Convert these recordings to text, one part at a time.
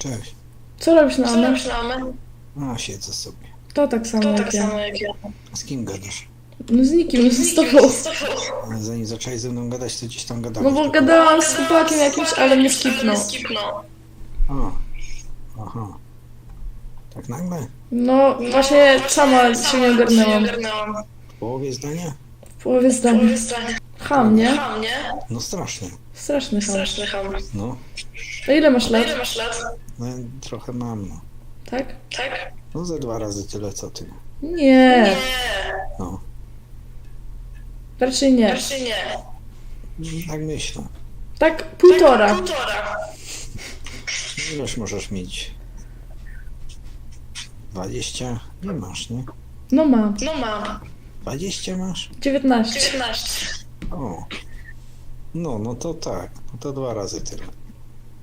Cześć. Co robisz na Co robisz na Amę? A, siedzę sobie. To tak samo To jak tak ja. samo jak ja. Z kim gadasz? No z nikim, z tobą. Ale zanim zaczęłeś ze mną gadać, to gdzieś tam gadałeś. No bo tylko- gadałam z chłopakiem jakimś, ale mnie skipnął. skipnął. A, aha. Tak nagle? No właśnie sama się nie ogarnęłam. W połowie zdania? W połowie zdania. Powie zdanie. Ham, nie? Ham, nie? No strasznie. Straszny ham. Straszny ham. No, A ile masz A lat? ile masz lat? no trochę mam, no. Tak? Tak? No ze dwa razy tyle, co ty. Nie. Nie. No, Raczej nie. Raczej nie. tak myślę. Tak półtora. Tak, Półtora. Ileż możesz mieć? 20? Nie masz, nie? No mam. No mam. 20 masz? 19. 19. O. No, no to tak. No to dwa razy tyle.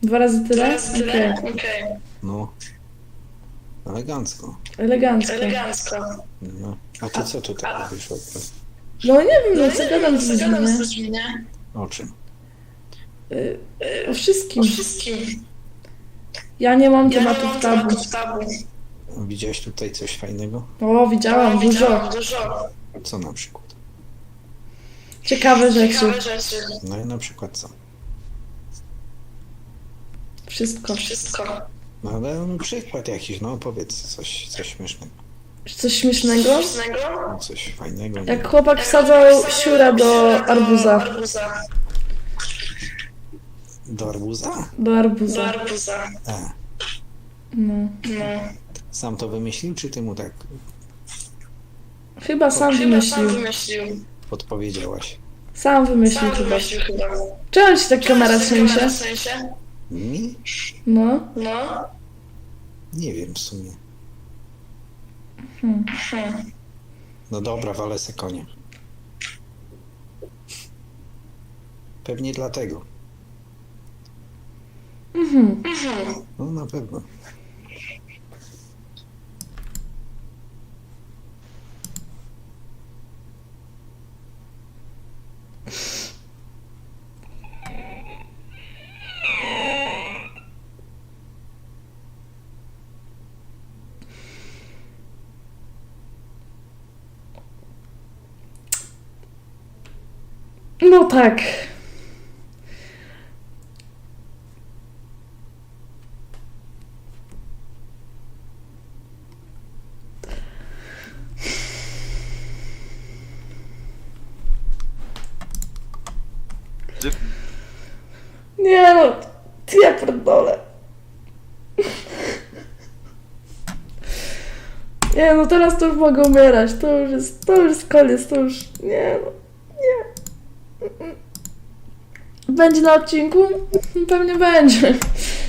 Dwa razy tyle? Teraz Okej. tyle? Okej. No. Elegancko. Elegancko. Elegancko. No. A ty co tutaj robisz w ogóle? No nie wiem, no No co gadam z co gadam ludźmi, z nie? ludźmi, nie? O czym? Y, O wszystkim. O wszystkim. Ja nie mam Ja nie tematów mam tabu. tematów tabu. Widziałeś tutaj coś fajnego? O, widziałam dużo. Widziałam dużo. Co na przykład? Ciekawe rzeczy. Ciekawe rzeczy. No i na przykład co? Wszystko. Wszystko. No ale no, przykład jakiś, no powiedz coś, coś śmiesznego. Coś śmiesznego? Śmiesznego? No, coś fajnego. nie? Jak chłopak wsadzał siura do arbuza. arbuza. Do arbuza? Do Do arbuza. arbuza. E. No. No. Sam to wymyślił, czy ty mu tak Chyba sam Chyba wymyślił. sam wymyślił. Podpowiedziałaś? Sam wymyślił chyba. Czemu ci tak kamera trzęsie? w sensie? Mi? No. No. Nie wiem w sumie. Hmm. Hmm. No dobra, walę se konie. Pewnie dlatego. Mhm. Mhm. No na pewno. No tak. Nie no, ja pierdolę. Nie no, teraz to już mogę umierać, to już jest, to już jest koniec, to już, nie no, nie. Będzie na odcinku? Pewnie będzie.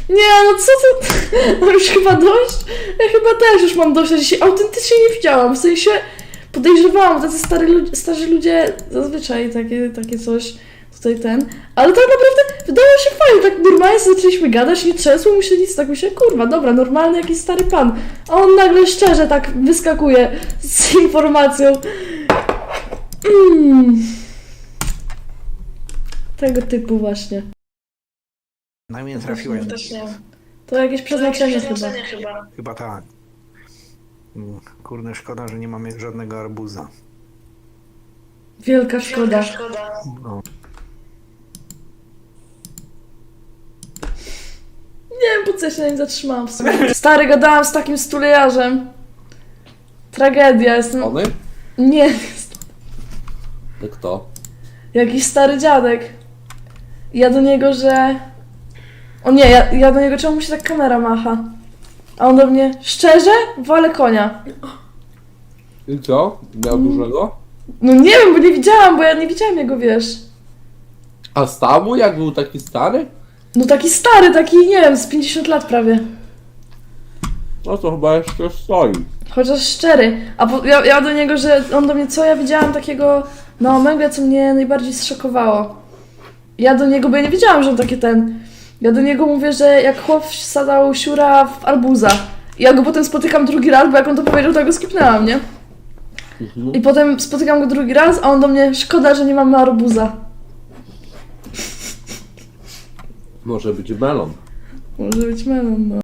Nie, no co ty? Mam już chyba dość? Ja chyba też już mam dość, ja dzisiaj autentycznie nie widziałam, w sensie podejrzewałam, tacy stary ludzie, starzy ludzie zazwyczaj takie, takie coś, tutaj ten, ale tak naprawdę wydało się fajnie, tak normalnie zaczęliśmy gadać, nie trzęsło mu się nic, tak myślę, kurwa, dobra, normalny jakiś stary pan, a on nagle szczerze tak wyskakuje z informacją. Mm. Tego typu właśnie. Na mnie trafiłaś. Też nie. To jakieś przeznaczenie chyba. Chyba. Chyba tak. Mm, Kurde, szkoda, że nie mamy żadnego arbuza. Wielka szkoda. Szkoda. Szkoda. No. Nie wiem po co ja się na nim zatrzymałam w sumie. Stary, gadałam z takim stulejarzem. Tragedia, jestem... Ony? Nie, To kto? jakiś stary dziadek. Ja do niego, że... O nie, ja, ja do niego, czemu mu się tak kamera macha? A on do mnie, szczerze? Walę konia. I co? Miał dużego? No nie wiem, bo nie widziałam, bo ja nie widziałam jego, wiesz. A stał mu jak był taki stary? No taki stary, taki, nie wiem, z 50 lat prawie. No to chyba jeszcze stoi. Chociaż szczery. A po, ja, ja do niego, że on do mnie, co ja widziałam takiego na Omega, co mnie najbardziej zszokowało. Ja do niego, bo ja nie wiedziałam, że on takie ten. Ja do niego mówię, że jak chłop wsadzał siura w arbuza. I ja go potem spotykam drugi raz, bo jak on to powiedział, to ja go skipnęłam, nie? Mhm. I potem spotykam go drugi raz, a on do mnie, szkoda, że nie mamy arbuza. Może być melon. Może być melon, no.